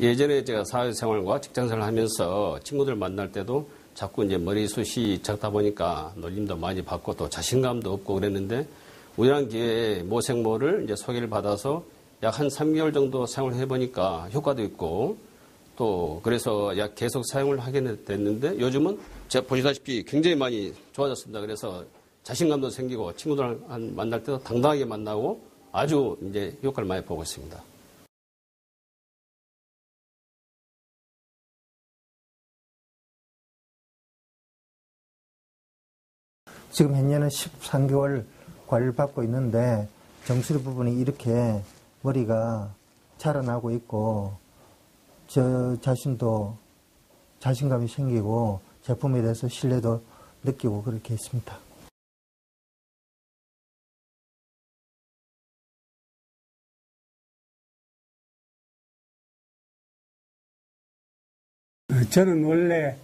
예전에 제가 사회생활과 직장생활을 하면서 친구들 만날 때도 자꾸 이제 머리숱이 작다 보니까 놀림도 많이 받고 또 자신감도 없고 그랬는데 우연한 기회에 모생모를 이제 소개를 받아서 약 한 3개월 정도 사용을 해보니까 효과도 있고 또 그래서 약 계속 사용을 하게 됐는데 요즘은 제가 보시다시피 굉장히 많이 좋아졌습니다. 그래서 자신감도 생기고 친구들 만날 때도 당당하게 만나고 아주 이제 효과를 많이 보고 있습니다. 지금 현재는 13개월 관리를 받고 있는데 정수리 부분이 이렇게 머리가 자라나고 있고 저 자신도 자신감이 생기고 제품에 대해서 신뢰도 느끼고 그렇게 했습니다. 어, 저는 원래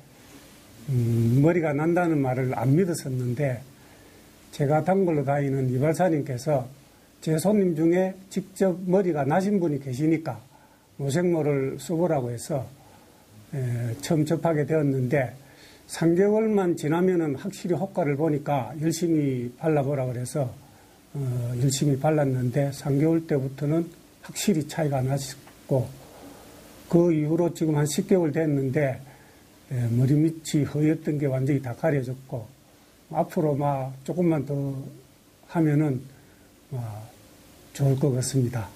음, 머리가 난다는 말을 안 믿었었는데 제가 단골로 다니는 이발사님께서 제 손님 중에 직접 머리가 나신 분이 계시니까 모생모를 써보라고 해서 에, 처음 접하게 되었는데 3개월만 지나면은 확실히 효과를 보니까 열심히 발라보라 그래서 어, 열심히 발랐는데 3개월 때부터는 확실히 차이가 났고 그 이후로 지금 한 10개월 됐는데 예, 머리 밑이 허였던 게 완전히 다 가려졌고 앞으로 막 조금만 더 하면은 막 좋을 것 같습니다.